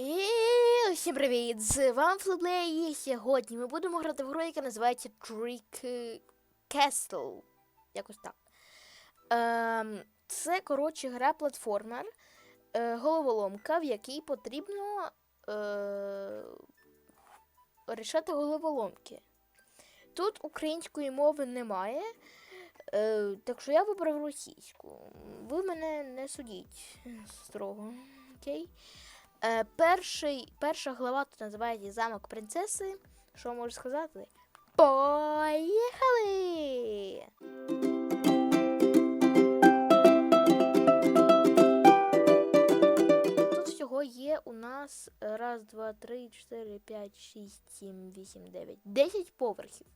І всім привіт! З вами Флеблей і сьогодні ми будемо грати в гру, яка називається Trick Castle. Якось так. Ем, це, коротше, гра платформер, е, головоломка, в якій потрібно е, рішати головоломки. Тут української мови немає, е, так що я вибрав російську. Ви мене не судіть строго. Окей? Е, перший, перша глава тут називається Замок принцеси. Що можу сказати? Поїхали! Тут всього є у нас е, раз, два, три, чотири, п'ять, шість, сім, вісім, дев'ять, десять поверхів.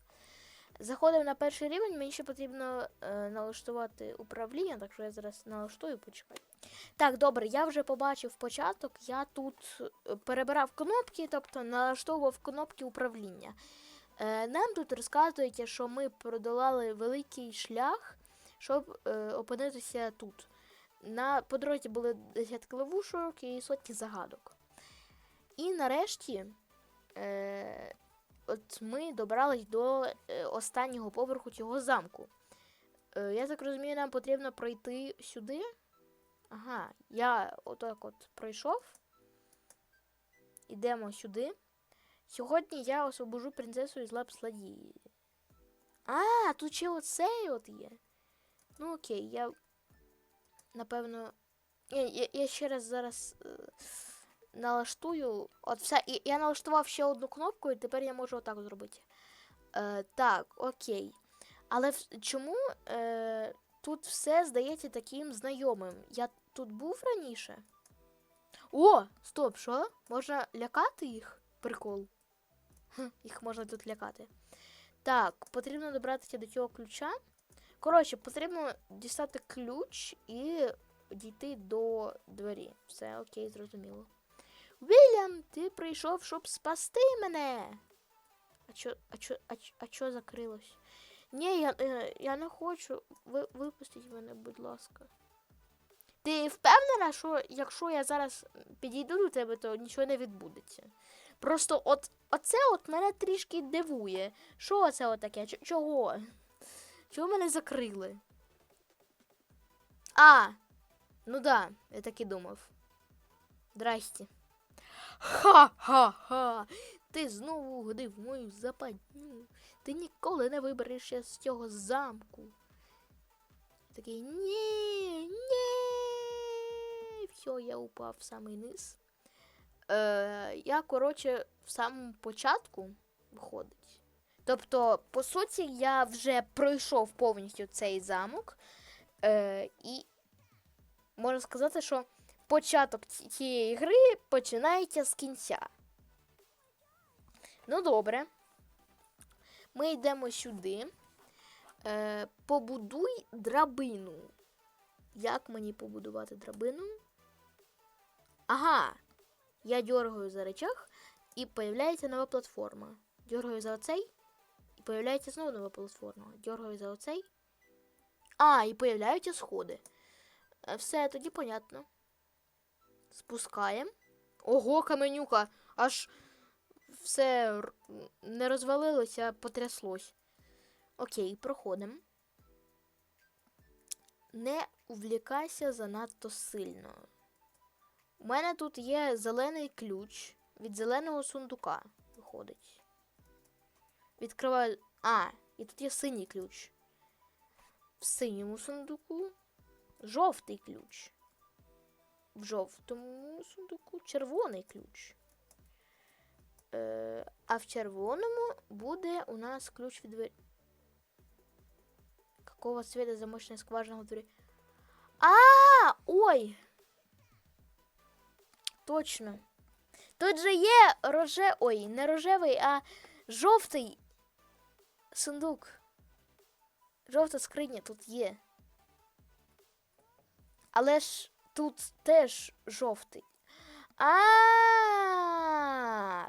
Заходимо на перший рівень, мені ще потрібно е, налаштувати управління, так що я зараз налаштую, почекай. Так, добре, я вже побачив початок. Я тут е, перебирав кнопки, тобто налаштовував кнопки управління. Е, нам тут розказують, що ми продолали великий шлях, щоб е, опинитися тут. На по дорозі були десятки ловушок і сотні загадок. І нарешті е, от ми добрались до е, останнього поверху цього замку. Е, я так розумію, нам потрібно пройти сюди. Ага, я отак от пройшов. Ідемо сюди. Сьогодні я освобожу принцесу із лап злодії. А, тут ще оцей от є. Ну окей, я. Напевно. Я, я, я ще раз зараз е, налаштую. От все. І, я налаштував ще одну кнопку, і тепер я можу отак зробити. Е, так, окей. Але в- чому е, тут все здається таким знайомим? Я тут був раніше? О, стоп, що? Можна лякати їх? Прикол. Хм, їх можна тут лякати. Так, потрібно добратися до цього ключа. Коротше, потрібно дістати ключ і дійти до двері. Все окей, зрозуміло. Вільям, ти прийшов, щоб спасти мене. А чо, а чо, а чо, а чо закрилось? Ні, я, е, я не хочу. Ви, випустіть мене, будь ласка. Ти впевнена, що якщо я зараз підійду до тебе, то нічого не відбудеться. Просто от оце от мене трішки дивує. Що оце от таке? Ч- чого? Чого мене закрили? А! Ну да, я так і думав. Здрасте. Ха-ха-ха! Ти знову угодив мою западню. Ти ніколи не виберешся з цього замку. Такий ні, ні. Все, я упав в самий низ. Е, я, коротше, в самому початку виходить. Тобто, по суті, я вже пройшов повністю цей замок. Е, і можна сказати, що початок цієї гри починається з кінця. Ну, добре. Ми йдемо сюди. Е, побудуй драбину. Як мені побудувати драбину? Ага. Я дергаю за речах і появляється нова платформа. Дергаю за оцей. І появляється знову нова платформа. Дергаю за оцей. А, і появляються сходи. Е, Все, тоді понятно. Спускаємо. Ого, каменюка! Аж все не розвалилося, а потряслось. Окей, проходимо. Не увлікайся занадто сильно. У мене тут є зелений ключ від зеленого сундука. Виходить. Відкриваю. А, і тут є синій ключ. В синьому сундуку жовтий ключ. В жовтому сундуку червоний ключ. Е, а в червоному буде у нас ключ від двері. Какого цвета замочная скважина в двері? А, ой! Точно. Тут же є роже... Ой, не рожевий, а жовтий сундук. Жовта скриня тут є. Але ж тут теж жовтий. А,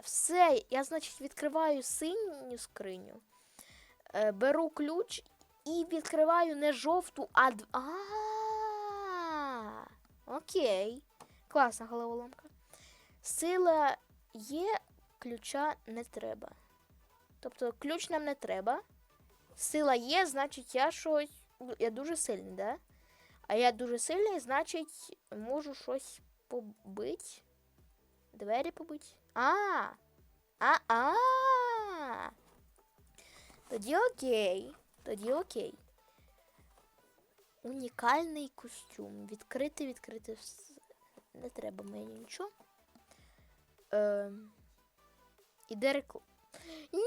все, я, значить, відкриваю синю скриню, е, беру ключ і відкриваю не жовту, а дв... А, окей. Класна головоломка. Сила є, ключа не треба. Тобто ключ нам не треба. Сила є, значить я щось. Я дуже сильний, да? А я дуже сильний, значить, можу щось побити. Двері побити. А! А-а! Тоді окей. Тоді окей. Унікальний костюм. Відкрити, відкрити. Не треба мені нічого. Ем. Іде рекл... Ні!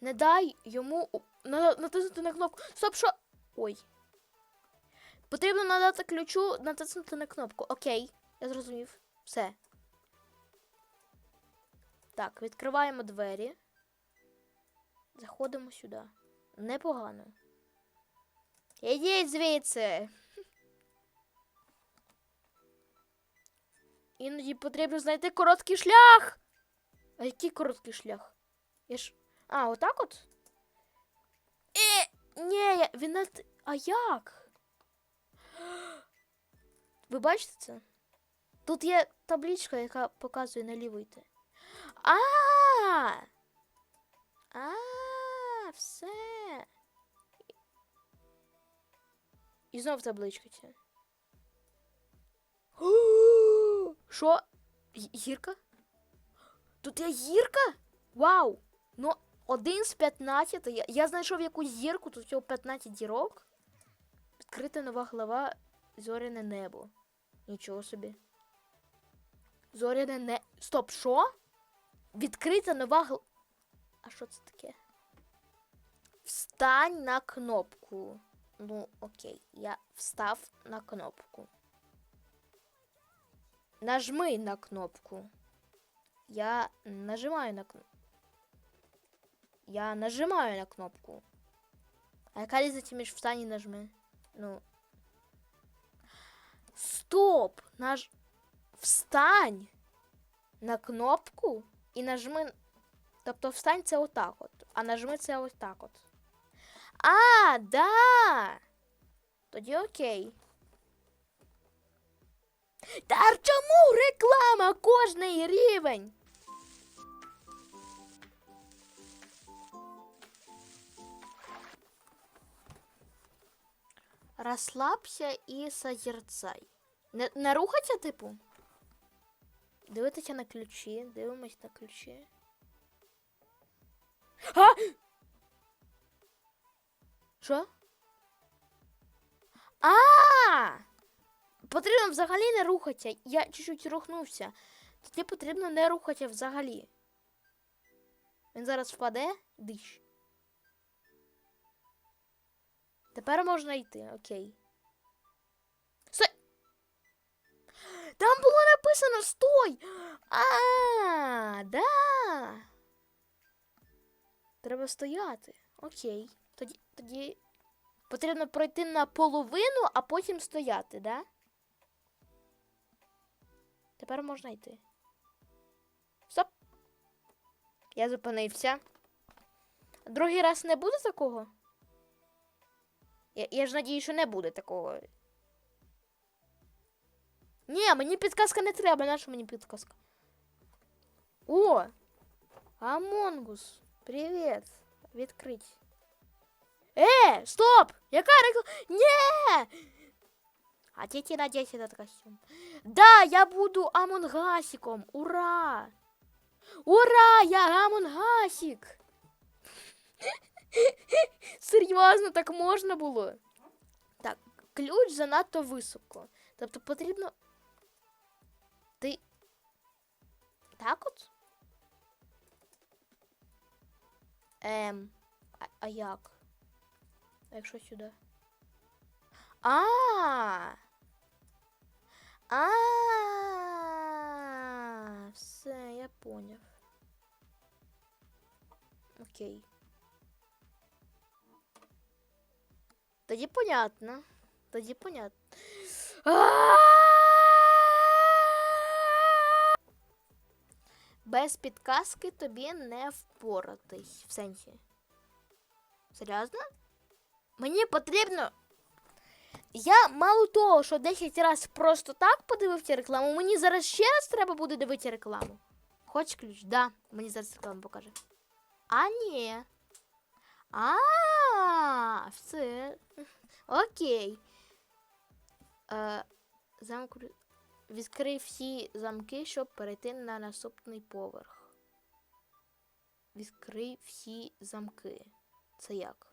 Не дай йому у- на- натиснути на кнопку. Стоп, що? Ой. Потрібно надати ключу, натиснути на кнопку. Окей, я зрозумів. Все. Так, відкриваємо двері. Заходимо сюди. Непогано. Ідіть звідси. Іноді потрібно знайти короткий шлях. А який короткий шлях? Я ж. А, отак от? Ні, він т- А як? Ви бачите це? Тут є табличка, яка показує наліво йти. А! А, все. І знов табличка ця. Що? Гірка? Тут є гірка? Вау! Ну, один з 15. Я, я знайшов якусь зірку, тут всього 15 зірок. Відкрита нова глава Зоряне небо. Нічого собі. Зоряне не. Стоп, що? Відкрита нова гл... А що це таке? Встань на кнопку. Ну, окей, я встав на кнопку. Нажми на кнопку. Я нажимаю на кнопку. Я нажимаю на кнопку. А яка різниця між встань і нажми? Ну. Стоп! Наж... Встань на кнопку і нажми. Тобто встань це отак от, а нажми це ось так от. А, да! Тоді окей. Та чому реклама кожний рівень? Розслабся і созерцай. Не, не рухаться, типу? Дивитися на ключі, дивимось на ключі. А! Що? А! Потрібно взагалі не рухатися. Я чуть-чуть рухнувся. Тоді потрібно не рухатися взагалі. Він зараз впаде, диш. Тепер можна йти, окей. Стой! Там було написано стой! А, да. Треба стояти. Окей. Тоді, тоді потрібно пройти наполовину, а потім стояти, да? Тепер можна йти. Стоп. Я зупинився. Другий раз не буде такого? Я, я ж надію, що не буде такого. Ні, мені підказка не треба, наша мені підказка. О! Амонгус, привіт. Відкрить. Е, стоп! Яка реклама? Ні! Хотите надеть этот костюм? Да, я буду Амонгасиком. Ура! Ура! Я Амонгасик! Серйозно, так можна було? Так, ключ занадто високо. Тобто потрібно. Ти. Так от? Ем. А, а як? А якщо сюди? А. А. Все, я поняв. Окей. Тоді понятно. Тоді понятно. Без підказки тобі не впоратись. В сенсі. Серйозно? Мені потрібно. Я мало того, що 10 разів просто так подивився рекламу, мені зараз ще раз треба буде дивитися рекламу. Хочеш ключ? Да, мені зараз реклама покаже. А, ні. А, все. Окей. Е, замок... Відкрий всі замки, щоб перейти на наступний поверх. Відкрий всі замки. Це як?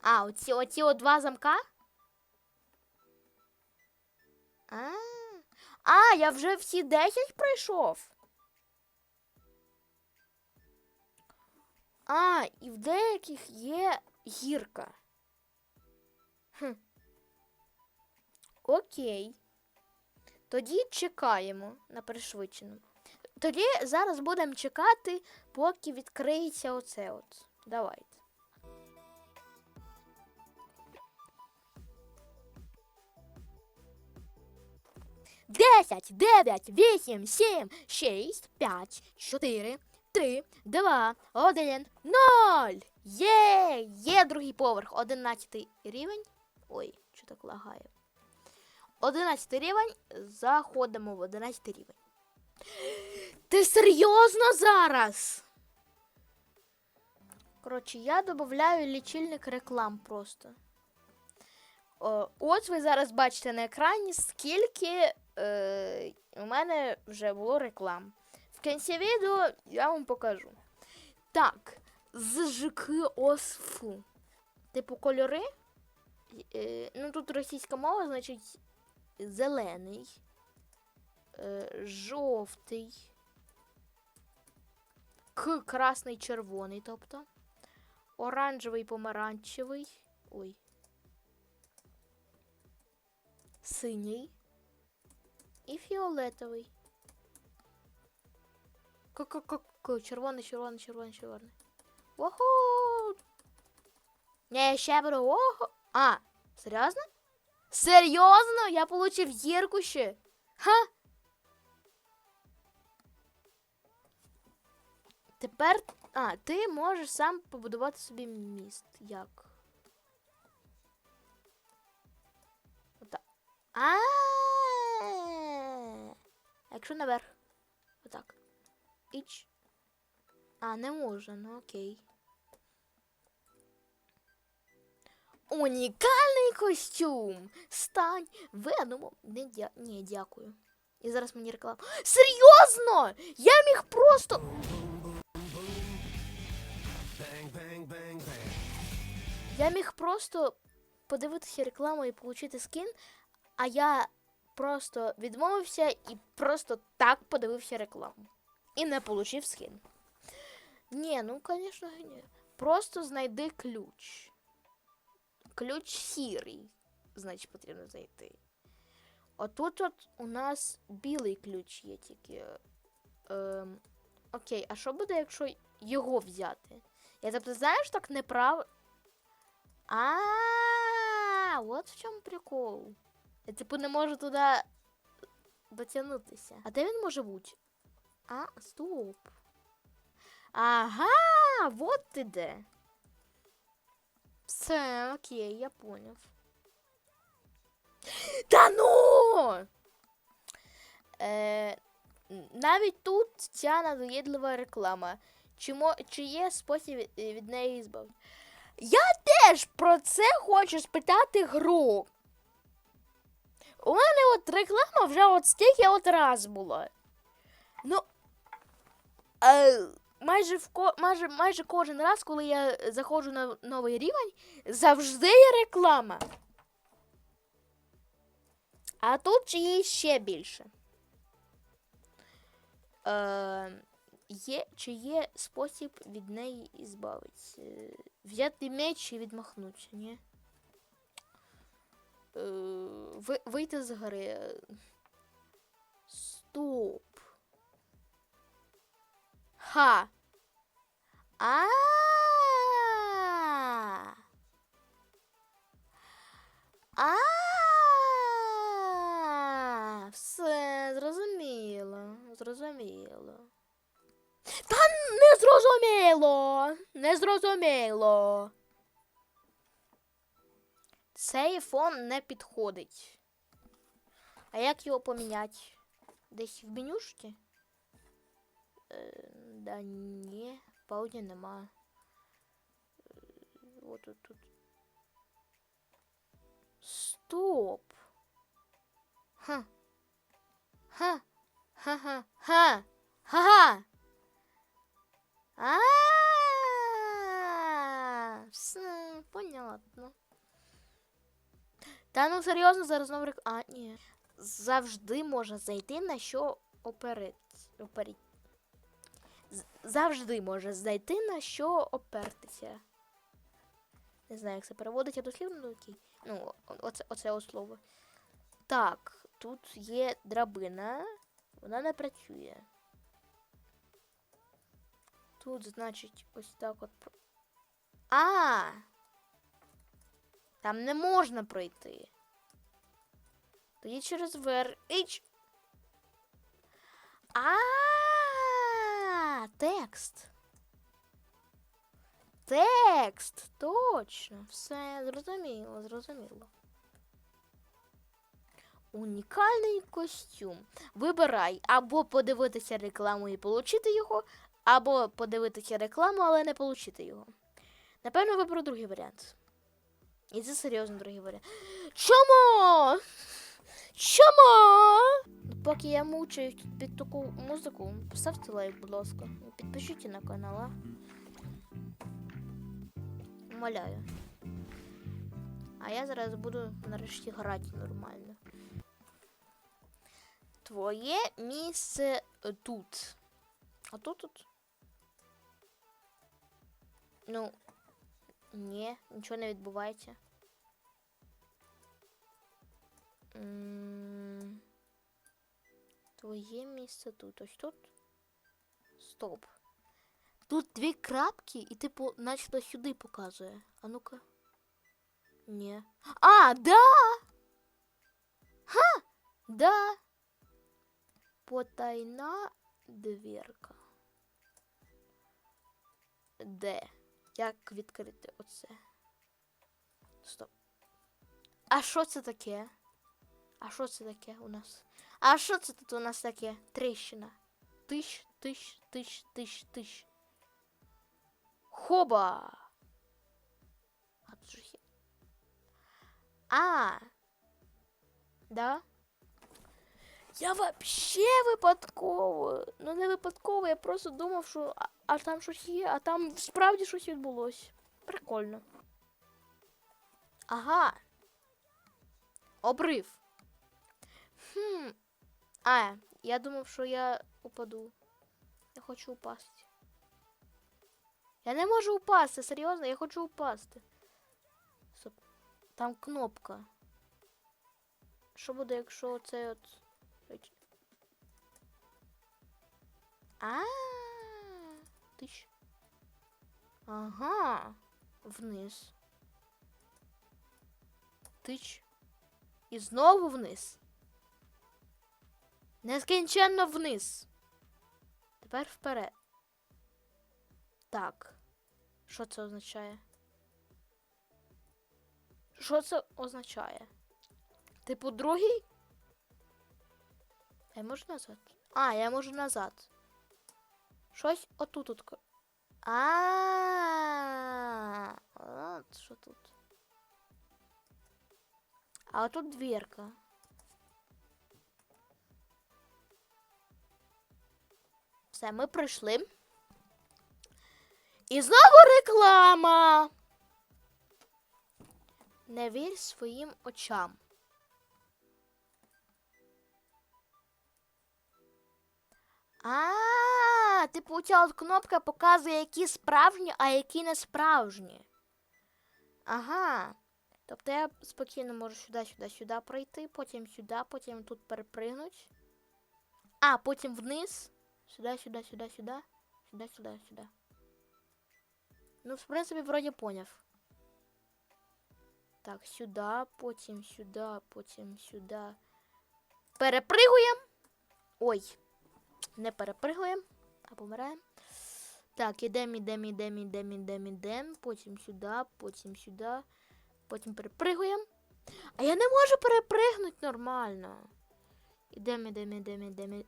А, оці, оці от два замка? А, а, я вже всі 10 пройшов. А, і в деяких є гірка. Хм. Окей. Тоді чекаємо на пришвидшеному. Тоді зараз будемо чекати, поки відкриється оце от. Давайте. Десять, дев'ять, вісім, сім, шість, п'ять, чотири, три, два, один, ноль. Є! Є другий поверх. Одинадцятий рівень. Ой, що так лагає. Одинадцятий рівень. Заходимо в одинадцятий рівень. Ти серйозно зараз? Коротше, я додаю лічильник реклам просто. О, от ви зараз бачите на екрані, скільки е, у мене вже було реклам. В кінці відео я вам покажу. Так, з ЖК ОСФУ. Типу кольори. Е, ну тут російська мова, значить зелений, е, жовтий, К красний червоний, тобто. Оранжевий помаранчевий. Ой. Синій і фіолетовий. Ку-ку-ку-ку. Червоний, червоний, червоний, червоний. Оху! Не, ще беру. Ого. А, серйозно? Серйозно? Я получив гірку ще. Ха? Тепер. А, ти можеш сам побудувати собі міст. Як? Отак. А. Якщо наверх. Отак. Іч. А, не можна, ну окей. Унікальний костюм. Стань ведомом. Не дя... Ні, дякую. І зараз мені реклама. Серйозно! Я міг просто. Я міг просто подивитися рекламу і отримати скін, а я просто відмовився і просто так подивився рекламу. І не отримав скін. Ні, ну, звісно, ні. Просто знайди ключ. Ключ сірий, значить, потрібно знайти. Отут от у нас білий ключ є тільки. Ем, окей, а що буде, якщо його взяти? Я тобто, знаєш, так неправ. А, от в чому прикол. Я типу не можу туди дотягнутися. А де він може бути? А, стоп. Ага, вот ти де. Все, окей, я поняв. Та ну! Е, навіть тут ця надоїдлива реклама. Чи, мо, чи є спосіб від, від неї збавити? Я теж про це хочу спитати гру. У мене от реклама вже от стільки от раз була. Ну. Е, майже, в ко, майже, майже кожен раз, коли я заходжу на новий рівень, завжди є реклама. А тут її ще більше. Е, є, чи є спосіб від неї ізбавитися? Взяти меч і відмахнутися, ні? Е, ви, вийти з гри. Стоп. Ха. А. А. Все, зрозуміло. Зрозуміло. Та не зрозуміло. Не зрозуміло. Цей фон не підходить. А як його поміняти? Десь в менюшці? Е, да ні, пауді нема. Е, От тут, тут. Стоп. Ха. Ха. Ха-ха. Ха. Ха-ха. А. Все, понятно. Та ну серйозно, зараз рек... А, ні. Завжди можна зайти на що оперить. Оперіть. Завжди може знайти на що опертися. Не знаю, як це переводиться дослівно, ну. Ну, оце, оце слово. Так, тут є драбина. Вона не працює. Тут, значить, ось так от. А! Там не можна пройти. Тоді через вер. Іч. А, текст. Текст. Точно. Все зрозуміло, зрозуміло. Унікальний костюм. Вибирай або подивитися рекламу і отримати його, або подивитися рекламу, але не отримати його. Напевно, виберу другий варіант. І це серйозно другий варіант. Чому? Чому? Поки я мучаюсь під таку музику, поставте лайк, будь ласка. І підпишіть на канал. а. Умоляю. А я зараз буду нарешті грати нормально. Твоє місце тут. А тут тут. Ну, ні, нічого не відбувається. М, Твоє місце тут. Ось тут. Стоп. Тут дві крапки, і типу, наче сюди показує. А ну-ка. Ні. А, да! Ха! Да! Потайна дверка. Де? Як відкрити оце? Стоп. А що це таке? А що це таке у нас? А що це тут у нас таке? Тріщина. Тиш, тиш, тиш, тиш, тиш. Хоба! А! Да? Я вообще випадково. Ну не випадково, я просто думав, що а, а там щось є, а там справді щось відбулось. Прикольно. Ага. Обрив. Хм. А, я думав, що я упаду. Я хочу упасти. Я не можу упасти, серйозно, я хочу упасти. Там кнопка. Що буде, якщо це от. А. Тиш. Ага. Вниз. Тич. І знову вниз. Нескінченно вниз. Тепер вперед. Так. Що це означає? Що це означає? Типу, другий? Я можу назад? А, я можу назад. Щось отут. от ко- А, от що тут. А отут дверка. Все, ми прийшли. І знову реклама. Не вір своїм очам. А, типу, ця от кнопка показує, які справжні, а які не справжні. Ага. Тобто я спокійно можу сюди, сюди, сюди пройти, потім сюди, потім тут перепригнуть. А, потім вниз. Сюди, сюди, сюди, сюди. Сюди, сюди, сюди. Ну, в принципі, вроді поняв. Так, сюди, потім сюди, потім сюди. Перепригуємо. Ой. Не перепригуємо, а помираємо. Так, ідемо, ідемо, ідемо, ідемо, ідемо, ідемо. Потім сюди, потім сюди. Потім перепригуємо. А я не можу перепригнути нормально. Ідемо, ідемо, ідемо, ідемо.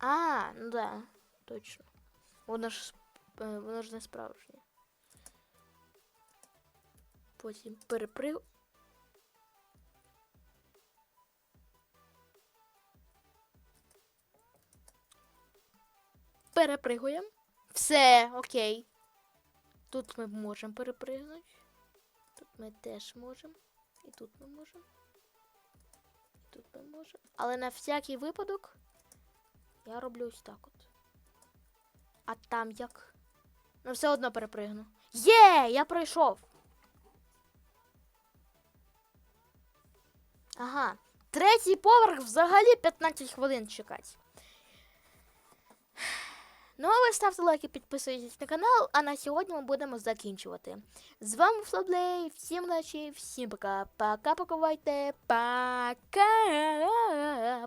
А, ну да, точно. Воно ж, е, воно ж не справжнє. Потім переприг. Перепригуємо. Все, окей. Тут ми можемо перепригнути. Тут ми теж можемо. І тут ми можемо. І тут ми можемо. Але на всякий випадок я роблю ось так от. А там як? Ну все одно перепригну. Є! Я пройшов. Ага. Третій поверх взагалі 15 хвилин чекати. Ну, а ви ставте лайки, підписуйтесь на канал, а на сьогодні ми будемо закінчувати. З вами Флоблей, всім ночі, всім пока. Пока, пакувайте, пока,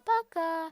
пока.